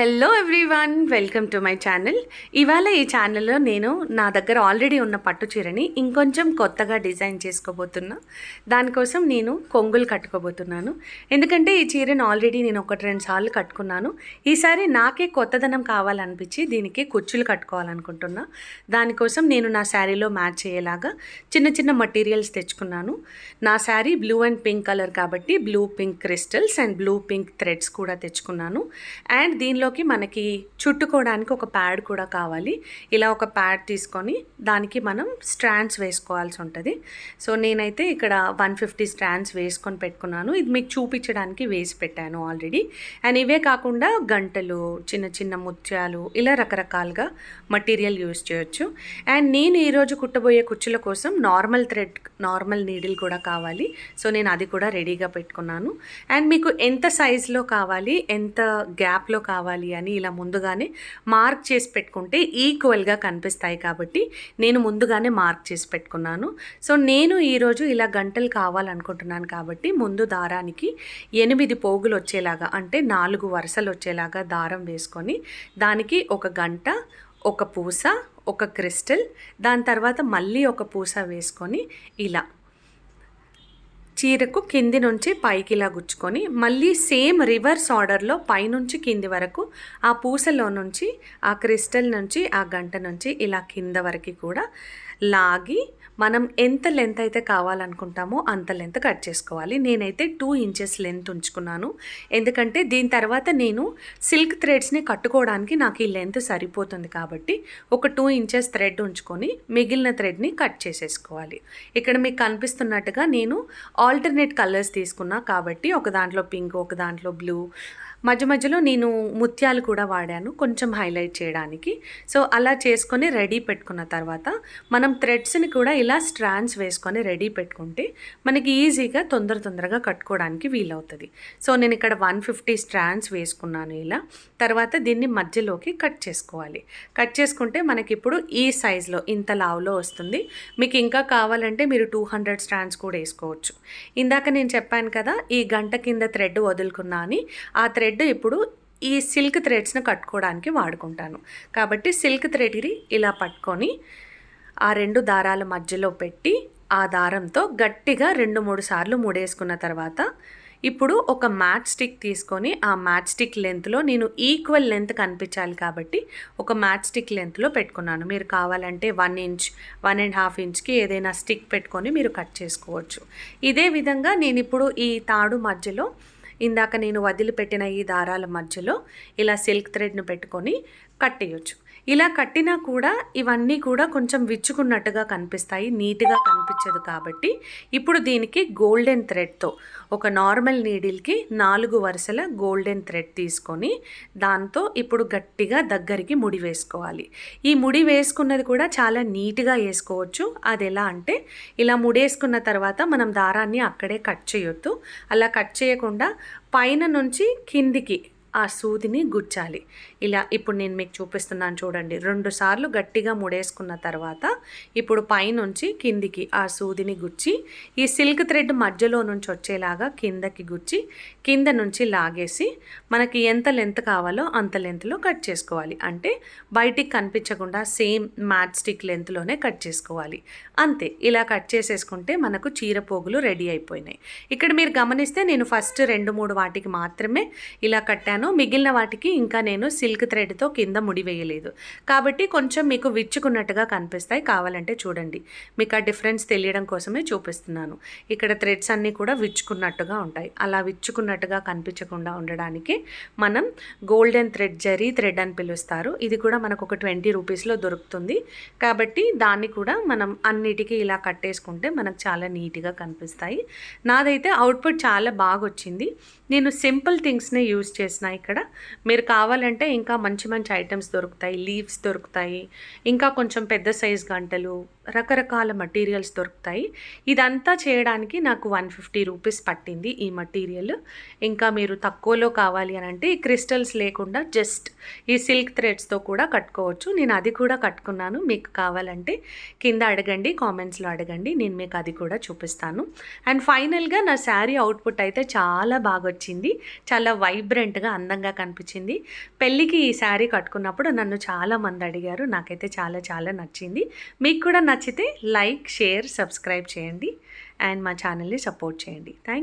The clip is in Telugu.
Hello everyone welcome to my channel ఇవాళ ఈ ఛానల్లో నేను నా దగ్గర ఆల్రెడీ ఉన్న పట్టు చీరని ఇంకొంచెం కొత్తగా డిజైన్ చేసుకోబోతున్నా. దానికోసం నేను కొంగులు కట్టుకోబోతున్నాను. ఎందుకంటే ఈ చీరను ఆల్రెడీ నేను ఒకటి రెండు సార్లు కట్టుకున్నాను. ఈసారి నాకే కొత్తదనం కావాలనిపించి దీనికి కుచ్చులు కట్టుకోవాలనుకుంటున్నా. దానికోసం నేను నా శారీలో మ్యాచ్ అయ్యేలాగా చిన్న చిన్న మటీరియల్స్ తెచ్చుకున్నాను. నా sari blue and pink colour కాబట్టి blue pink crystals and blue pink threads కూడా తెచ్చుకున్నాను. అండ్ దీనిలో దీనిలోకి మనకి చుట్టుకోవడానికి ఒక ప్యాడ్ కూడా కావాలి. ఇలా ఒక ప్యాడ్ తీసుకొని దానికి మనం స్ట్రాండ్స్ వేసుకోవాల్సి ఉంటుంది. సో నేనైతే ఇక్కడ వన్ ఫిఫ్టీ స్ట్రాండ్స్ వేసుకొని పెట్టుకున్నాను. ఇది మీకు చూపించడానికి వేసి పెట్టాను ఆల్రెడీ. అండ్ ఇవే కాకుండా గంటలు చిన్న చిన్న ముత్యాలు ఇలా రకరకాలుగా మటీరియల్ యూస్ చేయొచ్చు. అండ్ నేను ఈరోజు కుట్టబోయే కుచ్చుల కోసం నార్మల్ థ్రెడ్ నార్మల్ నీడిల్ కూడా కావాలి. సో నేను అది కూడా రెడీగా పెట్టుకున్నాను. అండ్ మీకు ఎంత సైజులో కావాలి ఎంత గ్యాప్లో కావాలి అని ఇలా ముందుగానే మార్క్ చేసి పెట్టుకుంటే ఈక్వల్గా కనిపిస్తాయి కాబట్టి నేను ముందుగానే మార్క్ చేసి పెట్టుకున్నాను. సో నేను ఈరోజు ఇలా గంటలు కావాలనుకుంటున్నాను కాబట్టి ముందు దారానికి ఎనిమిది పోగులు వచ్చేలాగా అంటే నాలుగు వరుసలు వచ్చేలాగా దారం వేసుకొని దానికి ఒక గంట ఒక పూస ఒక క్రిస్టల్ దాని తర్వాత మళ్ళీ ఒక పూస వేసుకొని ఇలా చీరకు కింది నుంచి పైకి ఇలా గుచ్చుకొని మళ్ళీ సేమ్ రివర్స్ ఆర్డర్లో పైనుంచి కింది వరకు ఆ పూసలో నుంచి ఆ క్రిస్టల్ నుంచి ఆ గంట నుంచి ఇలా కింద వరకు కూడా లాగి మనం ఎంత లెంత్ అయితే కావాలనుకుంటామో అంత లెంత్ కట్ చేసుకోవాలి. నేనైతే టూ ఇంచెస్ లెంత్ ఉంచుకున్నాను. ఎందుకంటే దీని తర్వాత నేను సిల్క్ థ్రెడ్స్ని కట్టుకోవడానికి నాకు ఈ లెంత్ సరిపోతుంది కాబట్టి ఒక టూ ఇంచెస్ థ్రెడ్ ఉంచుకొని మిగిలిన థ్రెడ్ని కట్ చేసేసుకోవాలి. ఇక్కడ మీకు కనిపిస్తున్నట్టుగా నేను ఆల్టర్నేట్ కలర్స్ తీసుకున్నా కాబట్టి ఒక దాంట్లో పింక్ ఒక దాంట్లో బ్లూ మధ్య మధ్యలో నేను ముత్యాలు కూడా వాడాను కొంచెం హైలైట్ చేయడానికి. సో అలా చేసుకొని రెడీ పెట్టుకున్న తర్వాత మనం థ్రెడ్స్ని కూడా ఇలా స్ట్రాండ్స్ వేసుకొని రెడీ పెట్టుకుంటే మనకి ఈజీగా తొందర తొందరగా కట్టుకోవడానికి వీలవుతుంది. సో నేను ఇక్కడ వన్ ఫిఫ్టీ స్ట్రాండ్స్ వేసుకున్నాను ఇలా. తర్వాత దీన్ని మధ్యలోకి కట్ చేసుకోవాలి. కట్ చేసుకుంటే మనకి ఇప్పుడు ఈ సైజులో ఇంత లావులో వస్తుంది. మీకు ఇంకా కావాలంటే మీరు టూ హండ్రెడ్ స్ట్రాండ్స్ కూడా వేసుకోవచ్చు. ఇందాక నేను చెప్పాను కదా ఈ గంట కింద థ్రెడ్ వదులుకున్నా అని. ఆ థ్రెడ్ ఇప్పుడు ఈ సిల్క్ థ్రెడ్స్ని కట్టుకోవడానికి వాడుకుంటాను. కాబట్టి సిల్క్ థ్రెడ్ని ఇలా పట్టుకొని ఆ రెండు దారాల మధ్యలో పెట్టి ఆ దారంతో గట్టిగా రెండు మూడు సార్లు ముడేసుకున్న తర్వాత ఇప్పుడు ఒక మ్యాచ్ స్టిక్ తీసుకొని ఆ మ్యాచ్ స్టిక్ లెంత్లో నేను ఈక్వల్ లెంత్ కనిపించాలి కాబట్టి ఒక మ్యాచ్ స్టిక్ లెంత్లో పెట్టుకున్నాను. మీరు కావాలంటే one inch one and half ఇంచ్కి ఏదైనా స్టిక్ పెట్టుకొని మీరు కట్ చేసుకోవచ్చు. ఇదే విధంగా నేను ఇప్పుడు ఈ తాడు మధ్యలో ఇందాక నేను వదిలిపెట్టిన ఈ దారాల మధ్యలో ఇలా సిల్క్ థ్రెడ్ను పెట్టుకొని కట్టేయచ్చు ఇలా కట్టినా కూడా ఇవన్నీ కూడా కొంచెం విచ్చుకున్నట్టుగా కనిపిస్తాయి నీట్గా కనిపించదు కాబట్టి. ఇప్పుడు దీనికి గోల్డెన్ థ్రెడ్తో ఒక నార్మల్ నీడిల్కి నాలుగు వరుసల గోల్డెన్ థ్రెడ్ తీసుకొని దాంతో ఇప్పుడు గట్టిగా దగ్గరికి ముడి వేసుకోవాలి. ఈ ముడి వేసుకున్నది కూడా చాలా నీట్గా వేసుకోవచ్చు. అది ఎలా అంటే ఇలా ముడేసుకున్న తర్వాత మనం దారాన్ని అక్కడే కట్ చేయొద్దు. అలా కట్ చేయకుండా పైన నుంచి కిందికి ఆ సూదిని గుచ్చాలి. ఇలా ఇప్పుడు నేను మీకు చూపిస్తున్నాను చూడండి. రెండు సార్లు గట్టిగా ముడేసుకున్న తర్వాత ఇప్పుడు పైనుంచి కిందికి ఆ సూదిని గుచ్చి ఈ సిల్క్ థ్రెడ్ మధ్యలో నుంచి వచ్చేలాగా కిందకి గుచ్చి కింద నుంచి లాగేసి మనకి ఎంత లెంత్ కావాలో అంత లెంత్లో కట్ చేసుకోవాలి. అంటే బయటికి కనిపించకుండా సేమ్ మ్యాచ్ స్టిక్ లెంత్లోనే కట్ చేసుకోవాలి. అంతే ఇలా కట్ చేసేసుకుంటే మనకు చీర పోగులు రెడీ అయిపోయినాయి. ఇక్కడ మీరు గమనిస్తే నేను ఫస్ట్ రెండు మూడు వాటికి మాత్రమే ఇలా కట్టాను. మిగిలిన వాటికి ఇంకా నేను సిల్క్ థ్రెడ్తో కింద ముడి వేయలేదు. కాబట్టి కొంచెం మీకు విచ్చుకున్నట్టుగా కనిపిస్తాయి. కావాలంటే చూడండి. మీకు ఆ డిఫరెన్స్ తెలియడం కోసమే చూపిస్తున్నాను. ఇక్కడ థ్రెడ్స్ అన్నీ కూడా విచ్చుకున్నట్టుగా ఉంటాయి. అలా విచ్చుకున్నట్టుగా కనిపించకుండా ఉండడానికి మనం గోల్డెన్ థ్రెడ్ జరీ థ్రెడ్ అని పిలుస్తారు. ఇది కూడా మనకు ఒక ట్వంటీ రూపీస్లో దొరుకుతుంది. కాబట్టి దాన్ని కూడా మనం అన్నిటికీ ఇలా కట్టేసుకుంటే మనకు చాలా నీట్గా కనిపిస్తాయి. నాదైతే అవుట్పుట్ చాలా బాగా వచ్చింది నేను సింపుల్ థింగ్స్నే యూజ్ చేసిన ఇక్కడ. మీరు కావాలంటే ఇంకా మంచి మంచి ఐటమ్స్ దొరుకుతాయి లీవ్స్ దొరుకుతాయి ఇంకా కొంచెం పెద్ద సైజ్ గంటలు రకరకాల మటీరియల్స్ దొరుకుతాయి. ఇదంతా చేయడానికి నాకు వన్ ఫిఫ్టీ రూపీస్ పట్టింది ఈ మటీరియల్ ఇంకా మీరు తక్కువలో కావాలి అని అంటే ఈ క్రిస్టల్స్ లేకుండా జస్ట్ ఈ సిల్క్ థ్రెడ్స్తో కూడా కట్టుకోవచ్చు. నేను అది కూడా కట్టుకున్నాను. మీకు కావాలంటే కింద అడగండి కామెంట్స్లో అడగండి. నేను మీకు అది కూడా చూపిస్తాను. అండ్ ఫైనల్గా నా శారీ అవుట్పుట్ అయితే చాలా బాగా వచ్చింది. చాలా వైబ్రెంట్గా అందంగా కనిపించింది. పెళ్ళికి ఈ శారీ కట్టుకున్నప్పుడు నన్ను చాలా మంది అడిగారు. నాకైతే చాలా చాలా నచ్చింది. మీకు కూడా నచ్చితే లైక్ షేర్ సబ్స్క్రైబ్ చేయండి. అండ్ మా ఛానల్ని సపోర్ట్ చేయండి. థ్యాంక్